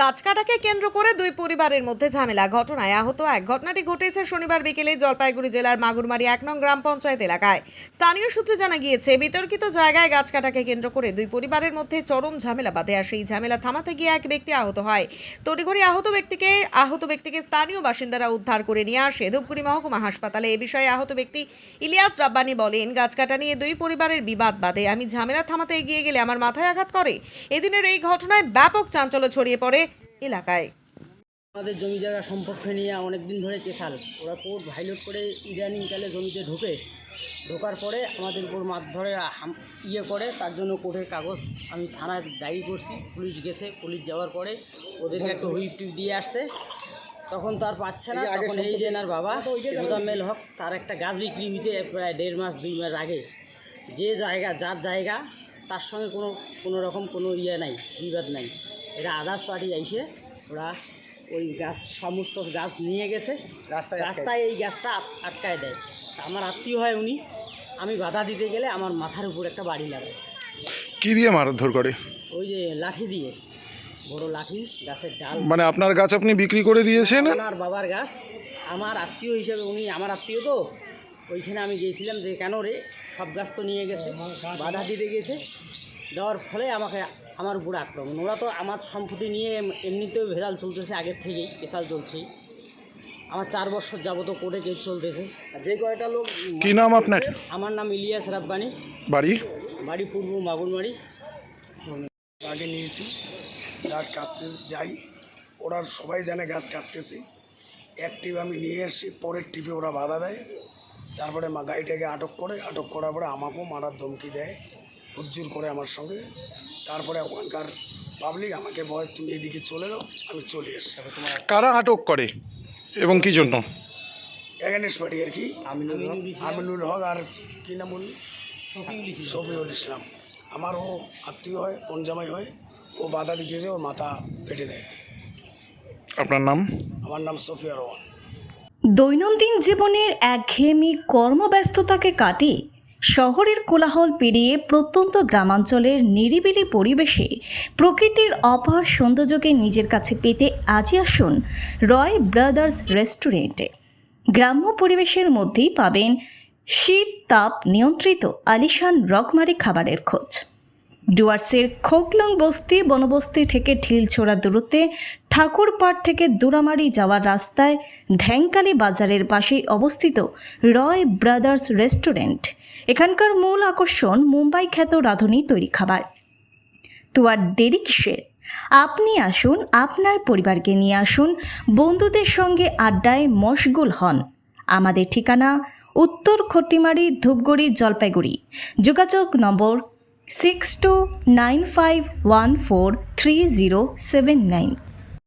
গাছ কাটাকে কেন্দ্র করে দুই পরিবারের মধ্যে ঝামেলা। ঘটনায় আহত এক ঘটনাটি ঘটেছে শনিবার বিকেলে জলপাইগুড়ি জেলার মাগুরমারি এক নং গ্রাম পঞ্চায়েত এলাকায়। স্থানীয় সূত্রে জানা গিয়েছে, বিতর্কিত জায়গায় গাছ কাটাকে কেন্দ্র করে দুই পরিবারের মধ্যে চরম ঝামেলা বাঁধে আর সেই ঝামেলা থামাতে গিয়ে এক ব্যক্তি আহত হয়। তড়িঘড়ি আহত ব্যক্তিকে আহত ব্যক্তিকে স্থানীয় বাসিন্দারা উদ্ধার করে নিয়ে আসে ধূপগুড়ি মহকুমা হাসপাতালে। এ বিষয়ে আহত ব্যক্তি ইলিয়াস রাব্বানি বলেন, গাছ কাটা নিয়ে দুই পরিবারের বিবাদ বাদে আমি ঝামেলা থামাতে এগিয়ে গেলে আমার মাথায় আঘাত করে। এদিনের এই ঘটনায় ব্যাপক চাঞ্চল্য ছড়িয়ে পড়ে। এলাকায়। আমাদের জমি জায়গা সম্পর্কে নিয়ে অনেকদিন ধরে কেসাল ওরা কোর্ট ভাইলোট করে ইদানিংকালে জমিতে ঢুকে। ঢোকার পরে আমাদের উপর মাছ ধরে হাম- ইয়ে করে তার জন্য কোর্টের কাগজ আমি থানায় দায়ী করছি। পুলিশ গেছে পুলিশ যাওয়ার পরে ওদেরকে একটা হুইপ টিপ দিয়ে আসছে। তখন তো আর পাচ্ছে না তখন এই যে এনার বাবা মোজাম্মেল হক তার একটা গাছ বিক্রি হয়েছে প্রায় দেড় মাস দুই মাস আগে। যে জায়গা যার জায়গা তার সঙ্গে কোনো কোনো রকম কোনো ইয়ে নাই বিবাদ নাই। এরা আদার্স পার্টি আইসে ওরা ওই গাছ সমস্ত গাছ নিয়ে গেছে। রাস্তায় রাস্তায় এই গাছটা আটকায় দেয়। তা আমার আত্মীয় হয় উনি আমি বাধা দিতে গেলে আমার মাথার উপর একটা বাড়ি লাগে কি দিয়ে মারধর করে? ওই যে লাঠি দিয়ে বড় লাঠি গাছের ডাল। মানে আপনার গাছ আপনি বিক্রি করে দিয়েছেন? আমার বাবার গাছ আমার আত্মীয় হিসেবে উনি আমার আত্মীয় তো ওইখানে আমি গিয়েছিলাম যে কেন রে সব গাছ তো নিয়ে গেছে বাধা দিতে গেছে। দেওয়ার ফলে আমাকে আমার উপরে আক্রমণ। ওরা তো আমার সম্পত্তি নিয়ে এমনিতেও ভেজাল চলতেছে আগের থেকেই কেসাল চলছেই। আমার চার বছর যাবত কোর্টে কেস চলতেছে। যে কয়টা লোক কি নাম আপনার? আমার নাম ইলিয়াস রাব্বানি। বাড়ি? বাড়ি পূর্ব মাগুরমারি আগে নিয়েছি গাছ কাটতে যাই। ওরা সবাই জানে গাছ কাটতেছি। এক টিপ আমি নিয়ে এসেছি পরের টিপে ওরা বাধা দেয়। তারপরে গাড়িটাকে আটক করে আটক করার পরে আমাকেও মারার ধমকি দেয়। উজ্জুর করে আমার সঙ্গে। তারপরে ওখানকার পাবলিক আমাকে বলে তুমি এদিকে চলে যাও আমি চলে এসি কারা আটক করে এবং কি জন্য? এগেনেস্ট পার্টি আর কি আমিনুল হক। আর কী নাম বললি শফিউল ইসলাম। আমার ও আত্মীয় হয় পঞ্জামাই হয় ও বাধা দিতেছে ওর মাথা ফেটে দেয়। আপনার নাম? আমার নাম সফিয়া রহমান। দৈনন্দিন জীবনের একঘেয়েমি কর্মব্যস্ততাকে কাটিয়ে শহরের কোলাহল পেরিয়ে প্রত্যন্ত গ্রামাঞ্চলের নিরিবিলি পরিবেশে প্রকৃতির অপার সৌন্দর্যকে নিজের কাছে পেতে আজই আসুন রয় ব্রাদার্স রেস্টুরেন্টে। গ্রাম্য পরিবেশের মধ্যেই পাবেন শীত তাপ নিয়ন্ত্রিত আলিশান রকমারি খাবারের খোঁজ। ডুয়ার্সের খোকলং বস্তি, বনবস্তি থেকে ঢিল ঢিলছোড়া দূরত্বে ঠাকুরপাড় থেকে দুরামারি যাওয়ার রাস্তায় ঢ্যাংকালি বাজারের পাশেই অবস্থিত রয় ব্রাদার্স রেস্টুরেন্ট। এখানকার মূল আকর্ষণ মুম্বাই খ্যাত রাঁধুনি তৈরি খাবার। তো আর দেরি কিসের? আপনি আসুন, আপনার পরিবারকে নিয়ে আসুন, বন্ধুদের সঙ্গে আড্ডায় মশগুল হন। আমাদের ঠিকানা উত্তর খটিমারি ধূপগুড়ি জলপাইগুড়ি। যোগাযোগ number six two nine five one four three zero seven nine